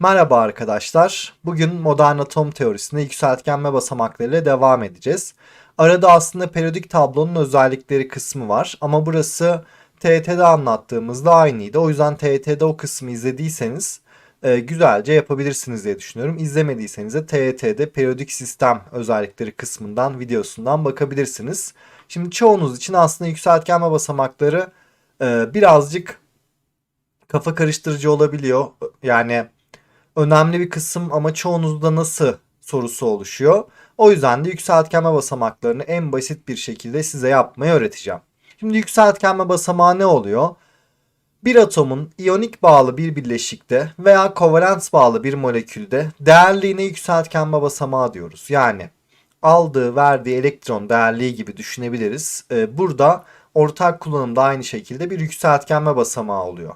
Merhaba arkadaşlar. Bugün modern atom teorisine yükseltgenme basamaklarıyla devam edeceğiz. Arada aslında periyodik tablonun özellikleri kısmı var ama burası TET'de anlattığımızda aynıydı. O yüzden TET'de o kısmı izlediyseniz e, güzelce yapabilirsiniz diye düşünüyorum. İzlemediyseniz de TET'de periyodik sistem özellikleri kısmından videosundan bakabilirsiniz. Şimdi çoğunuz için aslında yükseltgenme basamakları e, birazcık kafa karıştırıcı olabiliyor. Yani önemli bir kısım ama çoğunuzda nasıl sorusu oluşuyor. O yüzden de yükseltgenme basamaklarını en basit bir şekilde size yapmayı öğreteceğim. Şimdi yükseltgenme basamağı ne oluyor? Bir atomun iyonik bağlı bir bileşikte veya kovalent bağlı bir molekülde değerliğine yükseltgenme basamağı diyoruz. Yani aldığı verdiği elektron değerliği gibi düşünebiliriz. Ee, burada ortak kullanımda aynı şekilde bir yükseltgenme basamağı oluyor.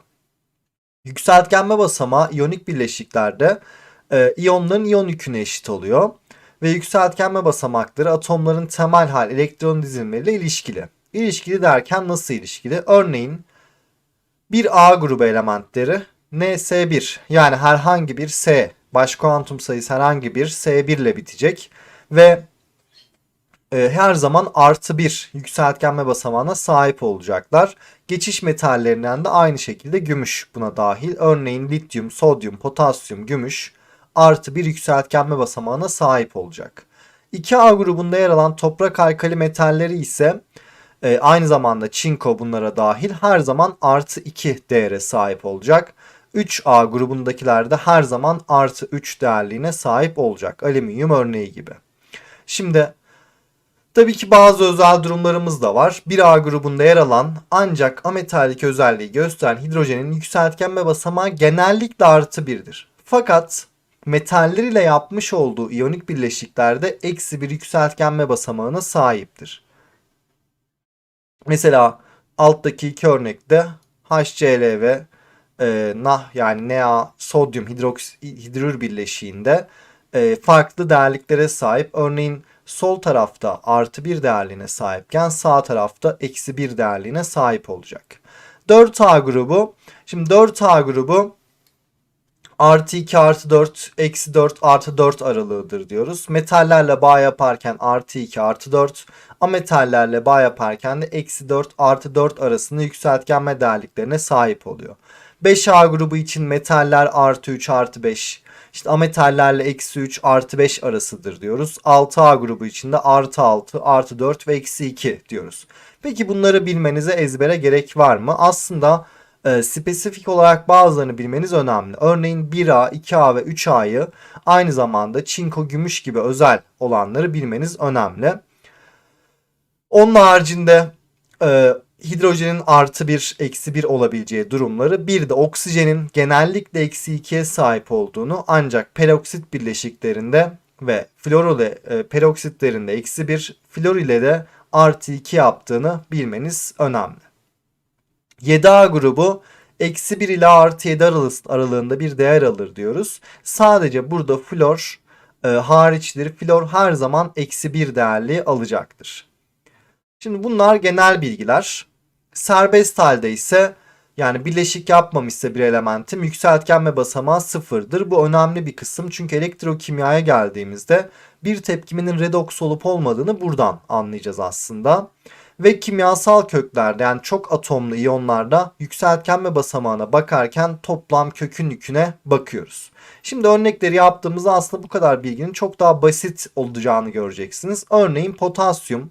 Yükseltgenme basamağı iyonik bileşiklerde e, iyonların iyon yüküne eşit oluyor. Ve yükseltgenme basamakları atomların temel hal elektron dizilimiyle ilişkili. İlişkili derken nasıl ilişkili? Örneğin bir A grubu elementleri NS1 yani herhangi bir S baş kuantum sayısı herhangi bir S1 ile bitecek ve e, her zaman artı bir yükseltgenme basamağına sahip olacaklar. Geçiş metallerinden de aynı şekilde gümüş buna dahil. Örneğin lityum, sodyum, potasyum, gümüş artı bir yükseltgenme basamağına sahip olacak. 2A grubunda yer alan toprak alkali metalleri ise e, aynı zamanda çinko bunlara dahil her zaman artı 2 değere sahip olacak. 3A grubundakiler de her zaman artı 3 değerliğine sahip olacak. Alüminyum örneği gibi. Şimdi Tabii ki bazı özel durumlarımız da var. 1A grubunda yer alan ancak ametalik özelliği gösteren hidrojenin yükseltgenme basamağı genellikle artı 1'dir. Fakat metaller ile yapmış olduğu iyonik birleşiklerde eksi bir yükseltgenme basamağına sahiptir. Mesela alttaki iki örnekte HCl ve e, nah yani Na sodyum hidroks hidrür birleşiğinde e, farklı değerliklere sahip. Örneğin sol tarafta artı bir değerliğine sahipken sağ tarafta eksi bir değerliğine sahip olacak. 4A grubu. Şimdi 4A grubu artı 2 artı 4 eksi 4 artı 4 aralığıdır diyoruz. Metallerle bağ yaparken artı 2 artı 4 ametallerle bağ yaparken de eksi 4 artı 4 arasında yükseltgenme değerliklerine sahip oluyor. 5A grubu için metaller artı 3 artı 5 işte ametallerle eksi 3 artı 5 arasıdır diyoruz. 6A grubu içinde artı 6 artı 4 ve eksi 2 diyoruz. Peki bunları bilmenize ezbere gerek var mı? Aslında e, spesifik olarak bazılarını bilmeniz önemli. Örneğin 1A, 2A ve 3A'yı aynı zamanda çinko, gümüş gibi özel olanları bilmeniz önemli. Onun haricinde e, hidrojenin artı bir eksi bir olabileceği durumları bir de oksijenin genellikle eksi ikiye sahip olduğunu ancak peroksit birleşiklerinde ve flor ile e, peroksitlerinde eksi bir flor ile de artı iki yaptığını bilmeniz önemli. 7A grubu eksi 1 ile artı 7 aralığında bir değer alır diyoruz. Sadece burada flor e, hariçtir. Flor her zaman eksi 1 değerli alacaktır. Şimdi bunlar genel bilgiler. Serbest halde ise yani bileşik yapmamışsa bir elementim yükseltgenme basamağı sıfırdır. Bu önemli bir kısım çünkü elektrokimyaya geldiğimizde bir tepkimenin redoks olup olmadığını buradan anlayacağız aslında. Ve kimyasal köklerde yani çok atomlu iyonlarda yükseltgenme basamağına bakarken toplam kökün yüküne bakıyoruz. Şimdi örnekleri yaptığımızda aslında bu kadar bilginin çok daha basit olacağını göreceksiniz. Örneğin potasyum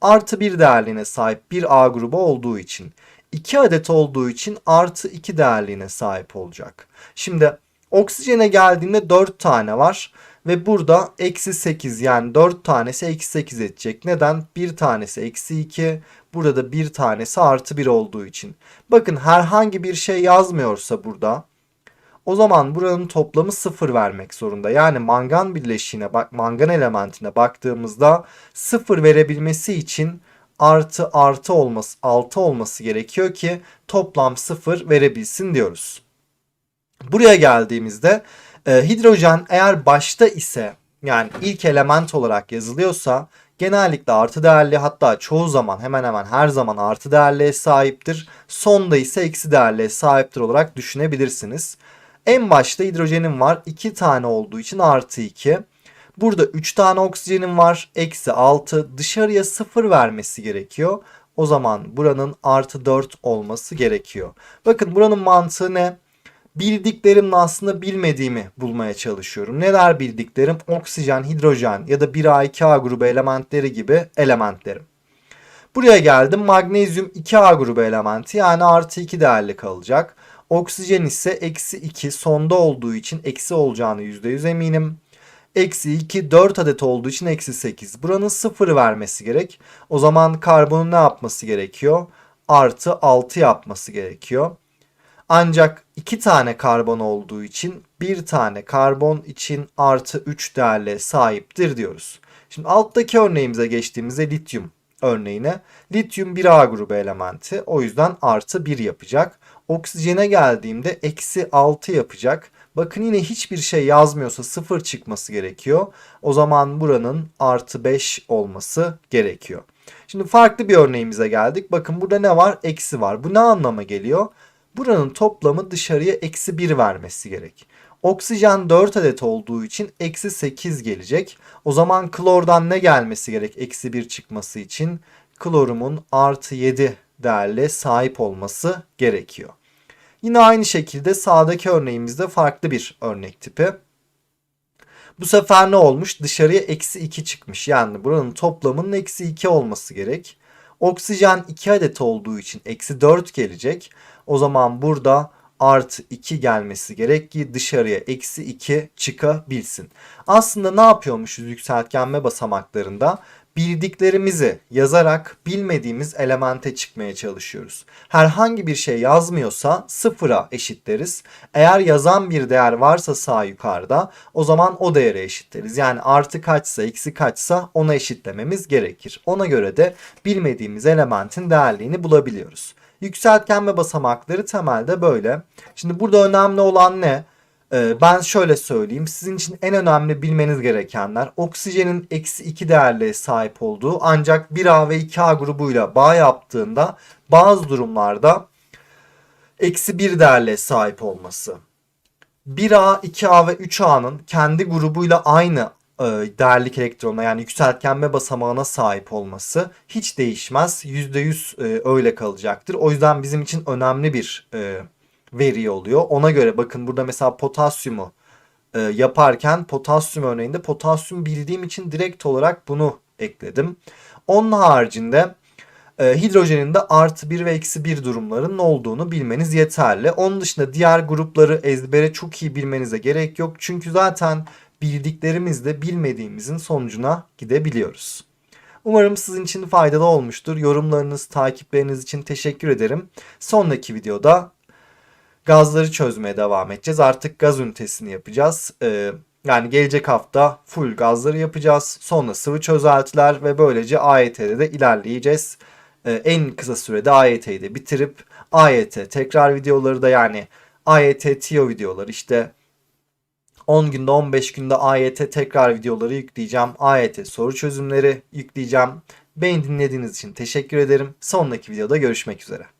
artı 1 değerliğine sahip bir A grubu olduğu için 2 adet olduğu için artı 2 değerliğine sahip olacak. Şimdi oksijene geldiğinde 4 tane var ve burada eksi 8 yani 4 tanesi eksi 8 edecek. Neden? Bir tanesi eksi 2 burada da bir tanesi artı 1 olduğu için. Bakın herhangi bir şey yazmıyorsa burada o zaman buranın toplamı sıfır vermek zorunda. Yani mangan birleşiğine bak mangan elementine baktığımızda sıfır verebilmesi için artı artı olması 6 olması gerekiyor ki toplam sıfır verebilsin diyoruz. Buraya geldiğimizde e, hidrojen eğer başta ise yani ilk element olarak yazılıyorsa genellikle artı değerli hatta çoğu zaman hemen hemen her zaman artı değerliye sahiptir. Sonda ise eksi değerliye sahiptir olarak düşünebilirsiniz. En başta hidrojenim var. 2 tane olduğu için artı 2. Burada 3 tane oksijenim var. Eksi 6. Dışarıya 0 vermesi gerekiyor. O zaman buranın artı 4 olması gerekiyor. Bakın buranın mantığı ne? Bildiklerimle aslında bilmediğimi bulmaya çalışıyorum. Neler bildiklerim? Oksijen, hidrojen ya da 1A2A grubu elementleri gibi elementlerim. Buraya geldim. Magnezyum 2A grubu elementi yani artı 2 değerli kalacak. Oksijen ise eksi 2 sonda olduğu için eksi olacağını %100 eminim. Eksi 2 4 adet olduğu için eksi 8. Buranın 0 vermesi gerek. O zaman karbonun ne yapması gerekiyor? Artı 6 yapması gerekiyor. Ancak 2 tane karbon olduğu için bir tane karbon için artı 3 değerle sahiptir diyoruz. Şimdi alttaki örneğimize geçtiğimizde lityum örneğine. Lityum 1A grubu elementi. O yüzden artı 1 yapacak. Oksijene geldiğimde eksi 6 yapacak. Bakın yine hiçbir şey yazmıyorsa 0 çıkması gerekiyor. O zaman buranın artı 5 olması gerekiyor. Şimdi farklı bir örneğimize geldik. Bakın burada ne var? Eksi var. Bu ne anlama geliyor? Buranın toplamı dışarıya eksi 1 vermesi gerek. Oksijen 4 adet olduğu için eksi 8 gelecek. O zaman klordan ne gelmesi gerek eksi 1 çıkması için? Klorumun artı 7 değerle sahip olması gerekiyor. Yine aynı şekilde sağdaki örneğimizde farklı bir örnek tipi. Bu sefer ne olmuş? Dışarıya eksi 2 çıkmış. Yani buranın toplamının eksi 2 olması gerek. Oksijen 2 adet olduğu için eksi 4 gelecek. O zaman burada artı 2 gelmesi gerek ki dışarıya eksi 2 çıkabilsin. Aslında ne yapıyormuşuz yükseltgenme basamaklarında? Bildiklerimizi yazarak bilmediğimiz elemente çıkmaya çalışıyoruz. Herhangi bir şey yazmıyorsa sıfıra eşitleriz. Eğer yazan bir değer varsa sağ yukarıda o zaman o değere eşitleriz. Yani artı kaçsa eksi kaçsa ona eşitlememiz gerekir. Ona göre de bilmediğimiz elementin değerliğini bulabiliyoruz. Yükseltgen ve basamakları temelde böyle. Şimdi burada önemli olan ne? Ee, ben şöyle söyleyeyim. Sizin için en önemli bilmeniz gerekenler oksijenin eksi 2 değerliğe sahip olduğu ancak 1A ve 2A grubuyla bağ yaptığında bazı durumlarda eksi 1 değerliğe sahip olması. 1A, 2A ve 3A'nın kendi grubuyla aynı e, değerlik elektronuna yani yükseltgenme basamağına sahip olması hiç değişmez. %100 e, öyle kalacaktır. O yüzden bizim için önemli bir e, veri oluyor. Ona göre bakın burada mesela potasyumu e, yaparken potasyum örneğinde potasyum bildiğim için direkt olarak bunu ekledim. Onun haricinde e, hidrojenin de artı 1 ve eksi 1 durumlarının olduğunu bilmeniz yeterli. Onun dışında diğer grupları ezbere çok iyi bilmenize gerek yok. Çünkü zaten bildiklerimizle bilmediğimizin sonucuna gidebiliyoruz. Umarım sizin için faydalı olmuştur. Yorumlarınız, takipleriniz için teşekkür ederim. Sonraki videoda gazları çözmeye devam edeceğiz. Artık gaz ünitesini yapacağız. Ee, yani gelecek hafta full gazları yapacağız. Sonra sıvı çözeltiler ve böylece AYT'de de ilerleyeceğiz. Ee, en kısa sürede AYT'yi de bitirip AYT tekrar videoları da yani AYT TIO videoları işte 10 günde 15 günde AYT tekrar videoları yükleyeceğim. AYT soru çözümleri yükleyeceğim. Beni dinlediğiniz için teşekkür ederim. Sonraki videoda görüşmek üzere.